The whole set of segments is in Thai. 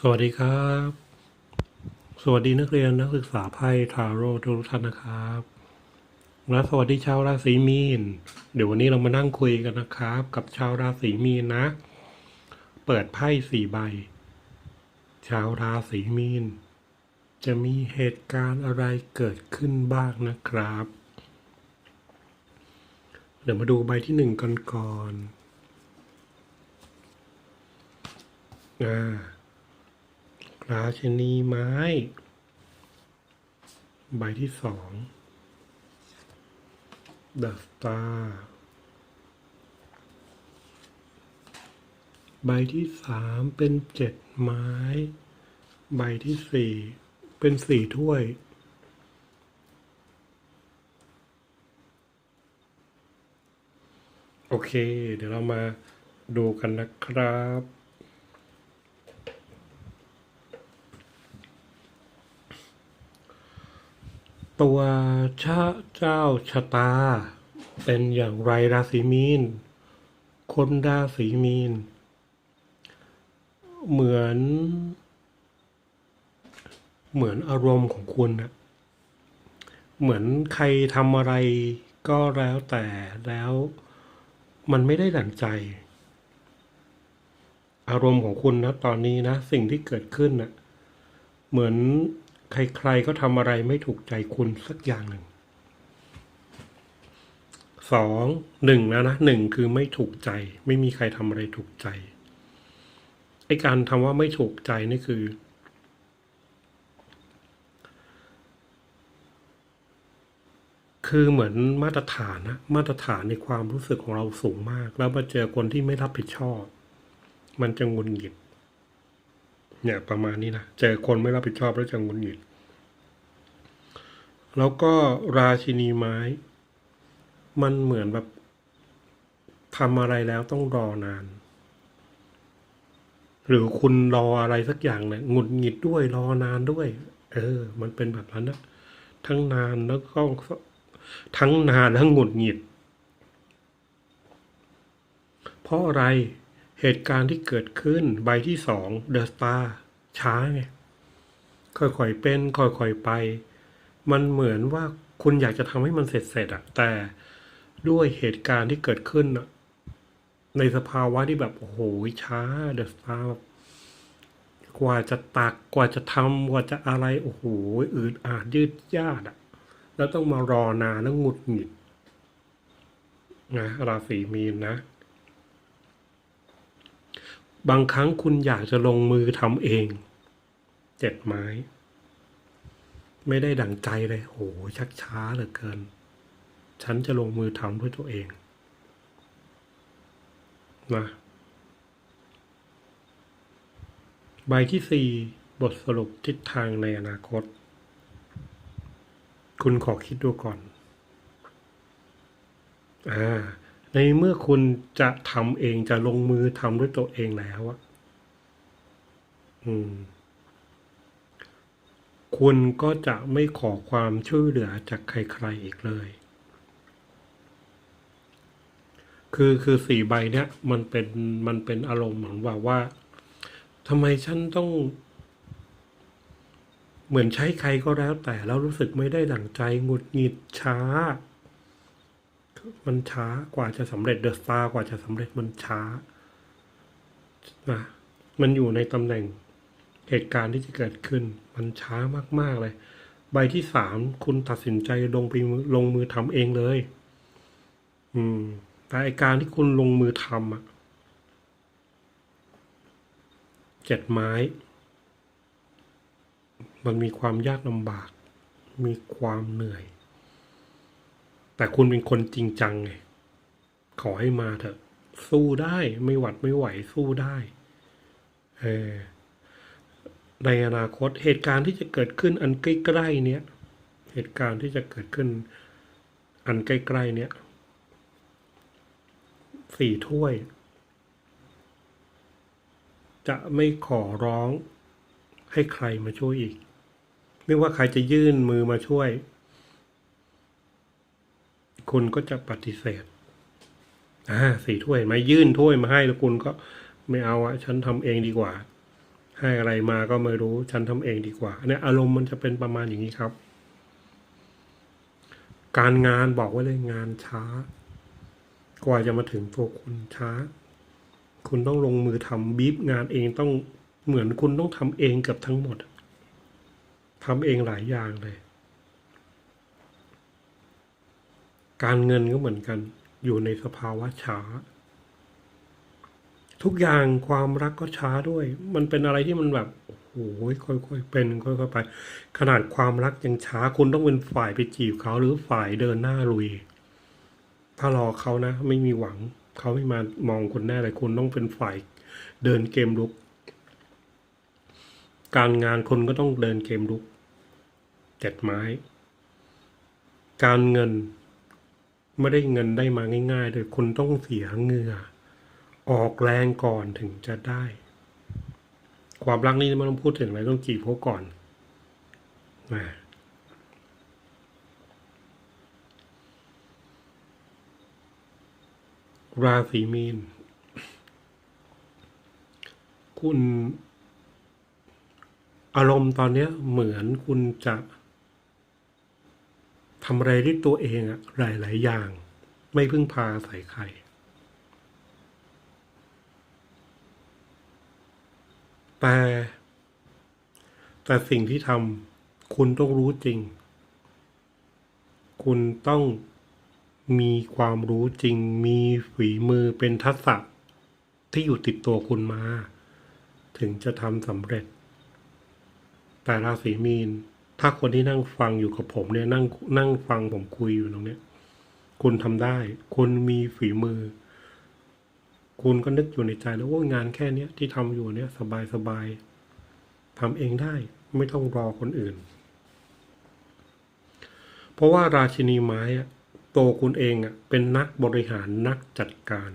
สวัสดีครับ สวัสดีนักเรียนนักศึกษาไพ่ทาโร่ทุกท่านนะครับ และสวัสดีชาวราศีมีน เดี๋ยววันนี้เรามานั่งคุยกันนะครับ กับชาวราศีมีนนะ เปิดไพ่สี่ใบ ชาวราศีมีน จะมีเหตุการณ์อะไรเกิดขึ้นบ้างนะครับ เดี๋ยวมาดูใบที่หนึ่งกันก่อนอ่า ราชินีไม้ ใบที่สอง The Star ใบที่สามเป็นเจ็ดไม้ ใบที่สี่เป็นสี่ถ้วย โอเค เดี๋ยวเรามาดูกันนะครับ ตัวชะเจ้าชะตา เป็นอย่างไรราศีมีน คนราศีมีน เหมือน เหมือนอารมณ์ของคุณนะเหมือนใครทำอะไรก็แล้วแต่แล้วมันไม่ได้ดั่งใจ อารมณ์ของคุณนะตอนนี้นะ สิ่งที่เกิดขึ้นนะเหมือน ใครๆก็ทำอะไรไม่ถูกใจคุณสักอย่างหนึ่งสองหนึ่งแล้วนะหนึ่งคือไม่ถูกใจ ไม่มีใครทำอะไรถูกใจไอการทำว่าไม่ถูกใจนี่คือ คือเหมือนมาตรฐานนะมาตรฐานในความรู้สึกของเราสูงมาก แล้วมาเจอคนที่ไม่รับผิดชอบ มันจะงุนหงิด เนี่ยประมาณนี้นะเจอคนไม่รับผิดชอบแล้วจะงุนหงิดแล้วก็ราชินีไม้ มันเหมือนแบบทำอะไรแล้วต้องรอนาน หรือคุณรออะไรสักอย่างเนี่ยหงุดหงิดด้วยรอนานด้วย เออ มันเป็นแบบนั้นนะทั้งนานแล้วก็ทั้งนานแล้วหงุดหงิด เพราะอะไร เหตุการณ์ที่เกิดขึ้นใบที่สองเดอะสตาร์ช้าไงค่อยๆเป็น ค่อยๆไป มันเหมือนว่าคุณอยากจะทำให้มันเสร็จๆอะแต่ด้วยเหตุการณ์ที่เกิดขึ้นอะในสภาวะที่แบบ โอ้โห ช้าเดอะสตาร์กว่าจะตักกว่าจะทำกว่าจะอะไร โอ้โหอืดอาดยืดยาดอะแล้วต้องมารอนานแล้วหงุดหงิดนะราศีมีนนะ บางครั้งคุณอยากจะลงมือทำเอง เจ็ดไม้ ไม่ได้ดั่งใจเลยโหชักช้าเหลือเกิน ฉันจะลงมือทำด้วยตัวเองนะใบที่สี่บทสรุปทิศทางในอนาคต คุณขอคิดดูก่อน อ่า ในเมื่อคุณจะทำเองจะลงมือทำด้วยตัวเองแล้วอะอืม คุณก็จะไม่ขอความช่วยเหลือจากใครๆอีกเลย คือคือสี่ใบเนี้ยมันเป็นมันเป็นอารมณ์เหมือนว่าว่าทำไมฉันต้อง เหมือนใช้ใครก็แล้วแต่แล้วรู้สึกไม่ได้ดั่งใจหงุดหงิดช้า มันช้ากว่าจะสำเร็จเดอะสตาร์กว่าจะสำเร็จมันช้านะมันอยู่ในตำแหน่งเหตุการณ์ที่จะเกิดขึ้น มันช้ามากๆเลย ใบที่สามคุณตัดสินใจลงไปมือลงมือทำเองเลย อืม แต่ไอการที่คุณลงมือทำอะเจ็ดไม้ มันมีความยากลำบาก มีความเหนื่อย แต่คุณเป็นคนจริงจังไงขอให้มาเถอะ สู้ได้ไม่หวัดไม่ไหวสู้ได้เออในอนาคตเหตุการณ์ที่จะเกิดขึ้นอันใกล้ๆเนี้ยเหตุการณ์ที่จะเกิดขึ้น อันใกล้ๆเนี้ยสี่ถ้วย จะไม่ขอร้องให้ใครมาช่วยอีก ไม่ว่าใครจะยื่นมือมาช่วย คุณก็จะปฏิเสธอ่าสี่ถ้วยไหมยื่นถ้วยมาให้แล้วคุณก็ไม่เอาอะฉันทำเองดีกว่า ให้อะไรมาก็ไม่รู้ฉันทำเองดีกว่าเนี่ยอารมณ์มันจะเป็นประมาณอย่างนี้ครับ การงานบอกไว้เลยงานช้า กว่าจะมาถึงตัวคุณช้า คุณต้องลงมือทำบีบงานเองต้องเหมือนคุณต้องทำเองเกับทั้งหมดทำเองหลายอย่างเลย การเงินก็เหมือนกัน อยู่ในสภาวะช้า ทุกอย่างความรักก็ช้าด้วย มันเป็นอะไรที่มันแบบโอ้โหค่อยๆเป็นค่อยๆไป ขนาดความรักยังช้าคุณต้องเป็นฝ่ายไปจีบเขาหรือฝ่ายเดินหน้าลุย ถ้ารอเขานะ ไม่มีหวังเขาไม่มามองคุณแน่เลยคุณต้องเป็นฝ่ายเดินเกมลุก การงานคนก็ต้องเดินเกมลุกเจ็ดไม้ การเงิน ไม่ได้เงินได้มาง่ายๆเลยคุณต้องเสียเหงื่อ ออกแรงก่อนถึงจะได้ ความรักนี่ไม่ต้องพูดถึงเลยต้องจีบเขาก่อนนะราศีมีน คุณอารมณ์ตอนนี้เหมือนคุณจะ ทำอะไรด้วยตัวเองอะหลาย ๆ อย่าง ไม่พึ่งพาใส่ใครแต่แต่สิ่งที่ทำคุณต้องรู้จริง คุณต้องมีความรู้จริง มีฝีมือเป็นทักษะที่อยู่ติดตัวคุณมา ถึงจะทำสำเร็จ แต่ราศีมีน ถ้าคนที่นั่งฟังอยู่กับผมเนี่ยนั่งนั่งฟังผมคุยอยู่ตรงเนี้ยคุณทำได้ คุณมีฝีมือ คุณก็นึกอยู่ในใจแล้วว่างานแค่เนี้ยที่ทำอยู่เนี่ยสบายสบายทำเองได้ไม่ต้องรอคนอื่น เพราะว่าราชินีไม้อะตัวคุณเองอะเป็นนักบริหารนักจัดการ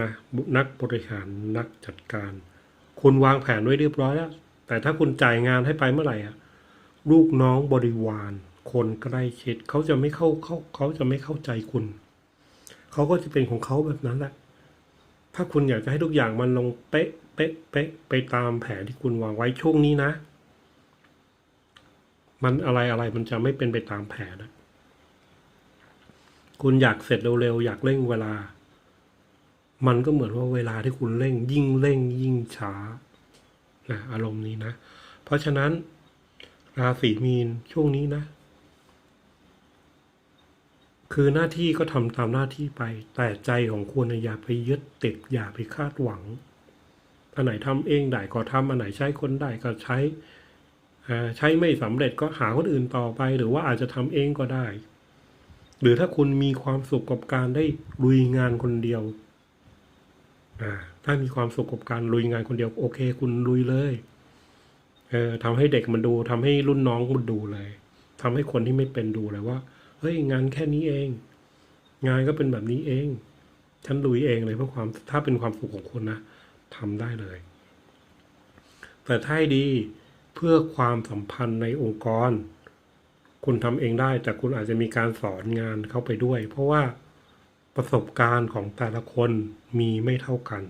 นะนักบริหารนักจัดการ คุณวางแผนไว้เรียบร้อยแล้ว แต่ถ้าคุณจ่ายงานให้ไปเมื่อไหร่อะลูกน้องบริวาร คนใกล้ชิดเขาจะไม่เข้าเขาเขาจะไม่เข้าใจคุณ เขาก็จะเป็นของเขาแบบนั้นแหละ ถ้าคุณอยากจะให้ทุกอย่างมันลงเป๊ะเป๊ะเป๊ะไปตามแผนที่คุณวางไว้ช่วงนี้นะ มันอะไรอะไรมันจะไม่เป็นไปตามแผนนะคุณอยากเสร็จเร็วๆอยากเร่งเวลา มันก็เหมือนว่าเวลาที่คุณเร่ง ยิ่งเร่งยิ่งช้านะอารมณ์นี้นะ เพราะฉะนั้น ราศีมีนช่วงนี้นะ คือหน้าที่ก็ทำตามหน้าที่ไป แต่ใจของคุณอย่าไปยึดติดอย่าไปคาดหวังอันไหนทำเองได้ก็ทำอันไหนใช้คนได้ก็ใช้ใช้ไม่สำเร็จก็หาคนอื่นต่อไป หรือว่าอาจจะทำเองก็ได้ หรือถ้าคุณมีความสุขกับการได้ลุยงานคนเดียว ถ้ามีความสุขกับการลุยงานคนเดียวโอเค คุณลุยเลยเออทำให้เด็กมันดูทำให้รุ่นน้องมันดูเลยทำให้คนที่ไม่เป็นดูเลยว่าเฮ้ยงานแค่นี้เอง งานก็เป็นแบบนี้เอง ฉันลุยเองเลย เพื่อความถ้าเป็นความสุขของคุณนะทำได้เลย แต่ถ้าให้ดีเพื่อความสัมพันธ์ในองค์กร คุณทำเองได้แต่คุณอาจจะมีการสอนงานเข้าไปด้วย เพราะว่า ประสบการณ์ของแต่ละคนมีไม่เท่ากัน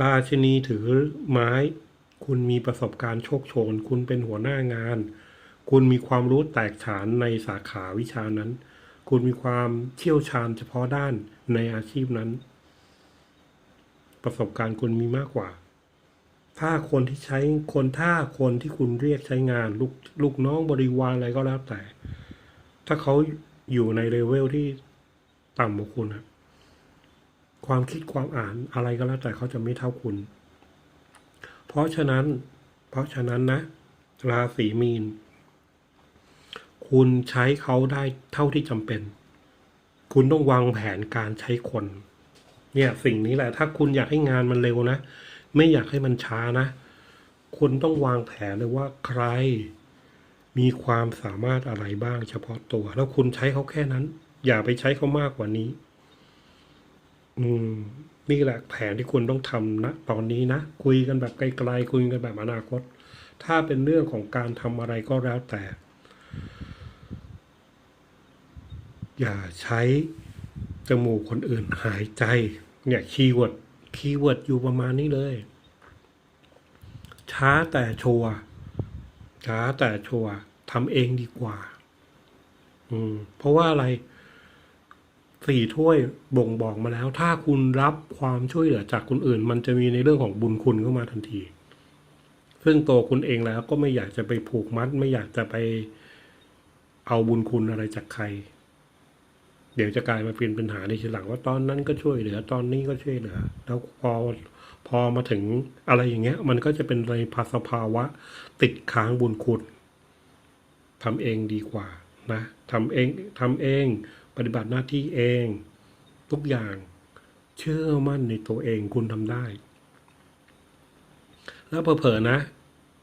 ราชินีถือไม้ คุณมีประสบการณ์โชคโชน คุณเป็นหัวหน้างาน คุณมีความรู้แตกฉานในสาขาวิชานั้น คุณมีความเชี่ยวชาญเฉพาะด้านในอาชีพนั้น ประสบการณ์คุณมีมากกว่า ถ้าคนที่ใช้คนถ้าคนที่คุณเรียกใช้งานลูกลูกน้องบริวารอะไรก็แล้วแต่ ถ้าเขาอยู่ในเลเวลที่ ต่ำกว่าคุณอะความคิดความอ่านอะไรก็แล้วแต่เขาจะไม่เท่าคุณ เพราะฉะนั้น เพราะฉะนั้นนะ ราศีมีน คุณใช้เขาได้เท่าที่จำเป็น คุณต้องวางแผนการใช้คน เนี่ยสิ่งนี้แหละ ถ้าคุณอยากให้งานมันเร็วนะ ไม่อยากให้มันช้านะ คุณต้องวางแผนเลยว่าใครมีความสามารถอะไรบ้างเฉพาะตัว แล้วคุณใช้เขาแค่นั้น อย่าไปใช้เขามากกว่านี้ อืม นี่แหละแผนที่คุณต้องทำนะตอนนี้นะ คุยกันแบบไกลๆคุยกันแบบอนาคต ถ้าเป็นเรื่องของการทำอะไรก็แล้วแต่ อย่าใช้จมูกคนอื่นหายใจ เนี่ยคีย์เวิร์ดคีย์เวิร์ดอยู่ประมาณนี้เลย ช้าแต่ชัวร์ช้าแต่ชัวร์ทำเองดีกว่า อืม เพราะว่าอะไร สี่ถ้วยบ่งบอกมาแล้ว ถ้าคุณรับความช่วยเหลือจากคนอื่น มันจะมีในเรื่องของบุญคุณเข้ามาทันที ซึ่งตัวคุณเองแล้วก็ไม่อยากจะไปผูกมัด ไม่อยากจะไปเอาบุญคุณอะไรจากใคร เดี๋ยวจะกลายมาเป็นปัญหาในทีหลังว่าตอนนั้นก็ช่วยเหลือ ตอนนี้ก็ช่วยเหลือ แล้วพอพอมาถึงอะไรอย่างเงี้ย มันก็จะเป็นในภาสภาวะ ติดค้างบุญคุณทำเองดีกว่านะทำเองทำเอง ปฏิบัติหน้าที่เอง ทุกอย่างเชื่อมั่นในตัวเองคุณทำได้ แล้วเผลอๆนะ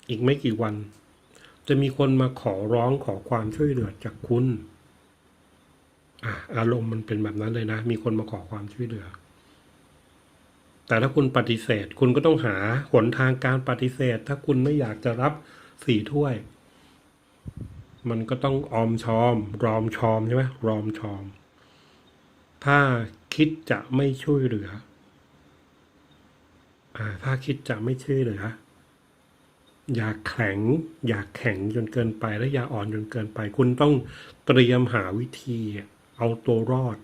อีกไม่กี่วัน จะมีคนมาขอร้องขอความช่วยเหลือจากคุณอะอารมณ์มันเป็นแบบนั้นเลยนะ มีคนมาขอความช่วยเหลือ แต่ถ้าคุณปฏิเสธ คุณก็ต้องหาหนทางการปฏิเสธ ถ้าคุณไม่อยากจะรับสี่ถ้วย มันก็ต้องออมชอม รอมชอมใช่ไหมรอมชอม ถ้าคิดจะไม่ช่วยเหลืออ่าถ้าคิดจะไม่ช่วยเหลือ อย่าแข็ง อย่าแข็งจนเกินไปและอย่าอ่อนจนเกินไป คุณต้องเตรียมหาวิธี เอาตัวรอด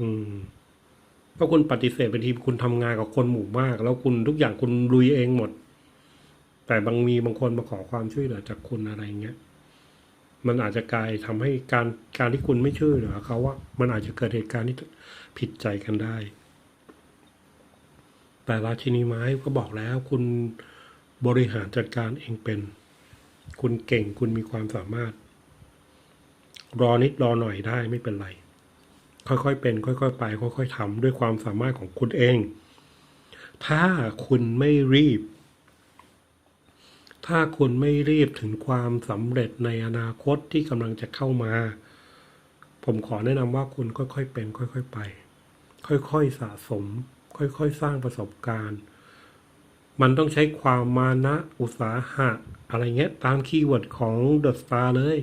อืมเพราะคุณปฏิเสธไปทีคุณทำงานกับคนหมู่มาก แล้วคุณทุกอย่างคุณลุยเองหมด แต่บางมีบางคนมาขอความช่วยเหลือจากคุณอะไรเงี้ย มันอาจจะกลายทำให้การการที่คุณไม่ช่วยเหลือเขาว่ามันอาจจะเกิดเหตุการณ์ที่ผิดใจกันได้ แต่ราชินีไม้ก็บอกแล้วคุณบริหารจัดการเองเป็น คุณเก่งคุณมีความสามารถ รอนิดรอหน่อยได้ไม่เป็นไร ค่อยๆเป็น ค่อยๆไป ค่อย ๆทำด้วยความสามารถของคุณเอง ถ้าคุณไม่รีบ ถ้าคุณไม่รีบถึงความสำเร็จในอนาคตที่กำลังจะเข้ามา ผมขอแนะนำว่าคุณค่อยๆเป็น ค่อยๆไป ค่อยๆสะสม ค่อยๆสร้างประสบการณ์ มันต้องใช้ความมานะอุตสาหะ อะไรเงี้ยตามคีย์เวิร์ดของ The Star เลย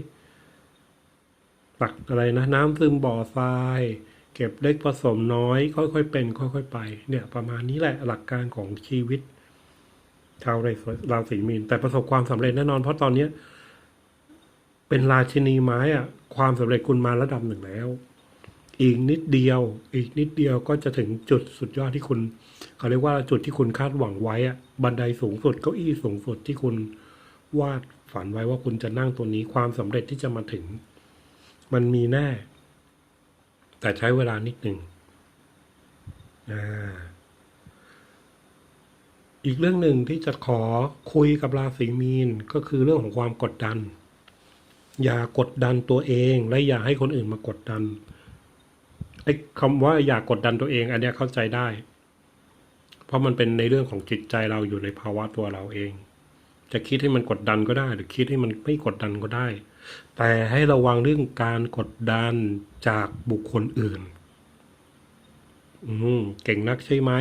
ตักอะไรนะ น้ำซึมบ่อทรายเก็บเล็กผสมน้อย ค่อยๆเป็น ค่อย ๆ ไป เนี่ยประมาณนี้แหละหลักการของชีวิต ชาวราศีมีน แต่ประสบความสำเร็จแน่นอน เพราะตอนเนี้ยเป็นราชินีไม้อะความสำเร็จคุณมาระดับหนึ่งแล้ว อีกนิดเดียว อีกนิดเดียวก็จะถึงจุดสุดยอดที่คุณเขาเรียกว่าจุดที่คุณคาดหวังไว้อะบันไดสูงสุดเก้าอี้สูงสุดที่คุณวาดฝันไว้ว่าคุณจะนั่งตัวนี้ความสำเร็จที่จะมาถึง มันมีแน่ แต่ใช้เวลานิดหนึ่งอ่า อีกเรื่องหนึ่งที่จะขอคุยกับราศีมีนก็คือเรื่องของความกดดัน อย่ากดดันตัวเองและอย่าให้คนอื่นมากดดันไอ้คำว่าอย่ากดดันตัวเอง อันนี้เข้าใจได้ เพราะมันเป็นในเรื่องของจิตใจเราอยู่ในภาวะตัวเราเอง จะคิดให้มันกดดันก็ได้ หรือคิดให้มันไม่กดดันก็ได้ แต่ให้ระวังเรื่องการกดดันจากบุคคลอื่น อืมเก่งนักใช่ไหม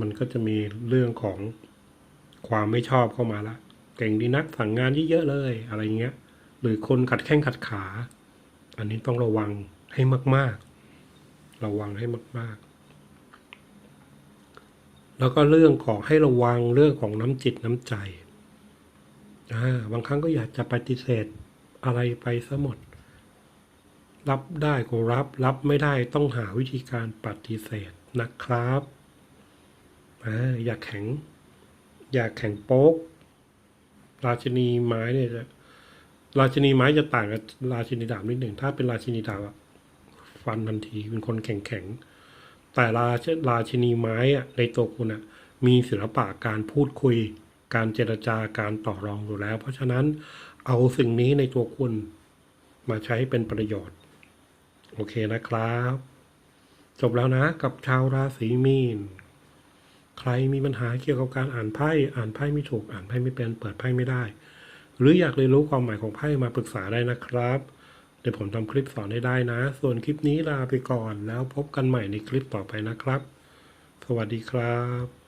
มันก็จะมีเรื่องของความไม่ชอบเข้ามาละ เก่งดีนักสั่งงานเยอะๆเลยอะไรเงี้ย หรือคนขัดแข้งขัดขา อันนี้ต้องระวังให้มาก ๆ ระวังให้มาก ๆ แล้วก็เรื่องของให้ระวังเรื่องของน้ำจิตน้ำใจาบางครั้งก็อยากจะปฏิเสธอะไรไปซะหมด รับได้ก็รับ รับไม่ได้ต้องหาวิธีการปฏิเสธนะครับ อ่าอย่าแข็ง อย่าแข็งโป๊ก ราชินีไม้เนี่ยจะราชินีไม้จะต่างกับราชินีดาบนิดหนึ่ง ถ้าเป็นราชินีดาบฟันทันทีเป็นคนแข็งแข็งแต่ราชราชินีไม้อะในตัวคุณอะมีศิลปะการพูดคุย การเจรจาการต่อรองอยู่แล้ว เพราะฉะนั้นเอาสิ่งนี้ในตัวคุณมาใช้เป็นประโยชน์ โอเคนะครับ จบแล้วนะกับชาวราศีมีน ใครมีปัญหาเกี่ยวกับการอ่านไพ่อ่านไพ่ไม่ถูกอ่านไพ่ไม่เป็นเปิดไพ่ไม่ได้ หรืออยากเรียนรู้ความหมายของไพ่มาปรึกษาได้นะครับ เดี๋ยวผมทำคลิปสอนให้ได้นะ ส่วนคลิปนี้ลาไปก่อนแล้วพบกันใหม่ในคลิปต่อไปนะครับ สวัสดีครับ